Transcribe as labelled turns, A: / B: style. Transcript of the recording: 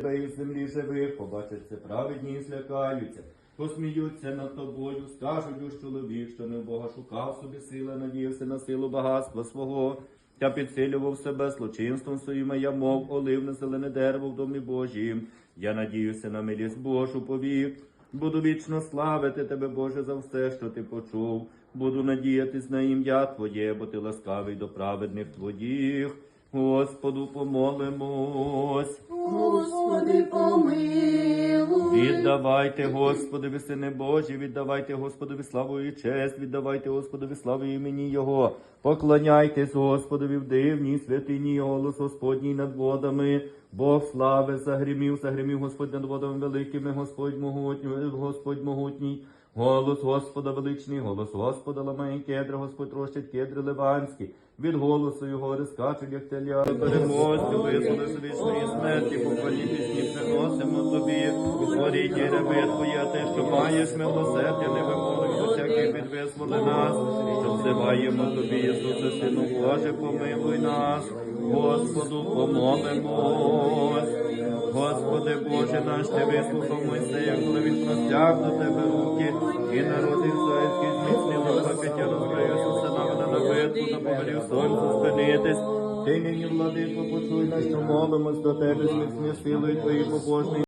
A: Тебе і в землі живих, побачать це праведні і злякаються. Посміються над тобою, скажуть уж чоловік, що не в Бога шукав собі сили, надіявся на силу багатства свого. Та підсилював себе злочинством своїм, я мов оливне зелене дерево в домі Божім. Я надіюся на милість Божу повік. Буду вічно славити тебе, Боже, за все, що ти почув. Буду надіятись на ім'я Твоє, бо ти ласкавий до праведних Твоїх. Господу помолимось.
B: Господи, помилуй.
A: Віддавайте Господові, сини Божі, віддавайте Господові славу і честь, віддавайте Господові славу імені Його. Поклоняйтесь Господові в дивній святині, голос Господній над водами. Бог слави загримів, загримів Господь над водами великими, Господь могутній, Господь могутній. Голос Господа величний, голос Господа ламає кедри, Господь трощить кедри ливанські. Від голосу його розкачуть, як теля. Переможцю, визволи з вічної смерті, похвальні приносимо тобі. Горіть і раби твої, ти, що маєш милосердя, не до всяких від нас, що взиваємо тобі, Ісусе, Сину Боже, помилуй нас, Господу помолимось. Господи Боже наш, ти вислухав Мойсея, коли він простяг до тебе руки, і народ ізраїльський зміцнив пакетя розбрив Ісуса на битву, та повелів сонцю спинитись. Ти нині, владико, почуй нас, що молимось до тебе, зміцни силою твої побожний.